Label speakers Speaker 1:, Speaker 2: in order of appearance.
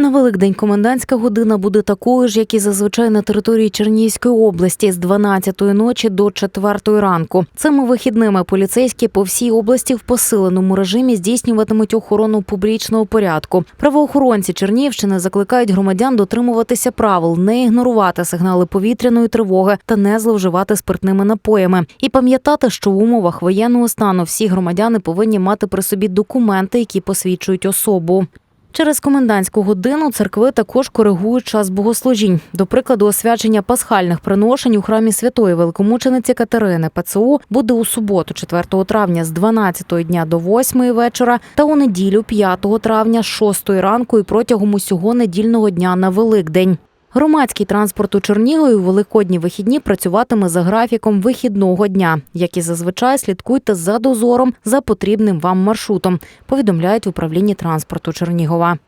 Speaker 1: На Великдень комендантська година буде такою ж, як і зазвичай на території Чернігівської області з 12-ї ночі до 4-ї ранку. Цими вихідними поліцейські по всій області в посиленому режимі здійснюватимуть охорону публічного порядку. Правоохоронці Чернігівщини закликають громадян дотримуватися правил, не ігнорувати сигнали повітряної тривоги та не зловживати спиртними напоями. І пам'ятати, що в умовах воєнного стану всі громадяни повинні мати при собі документи, які посвідчують особу. Через комендантську годину церкви також коригують час богослужінь. До прикладу, освячення пасхальних приношень у храмі святої великомучениці Катерини ПЦУ буде у суботу, 4 травня з 12 дня до 8 вечора, та у неділю 5 травня з 6 ранку і протягом усього недільного дня на Великдень. Громадський транспорт у Чернігові у великодні вихідні працюватиме за графіком вихідного дня. Як і зазвичай, слідкуйте за дозором за потрібним вам маршрутом. Повідомляють в управлінні транспорту Чернігова.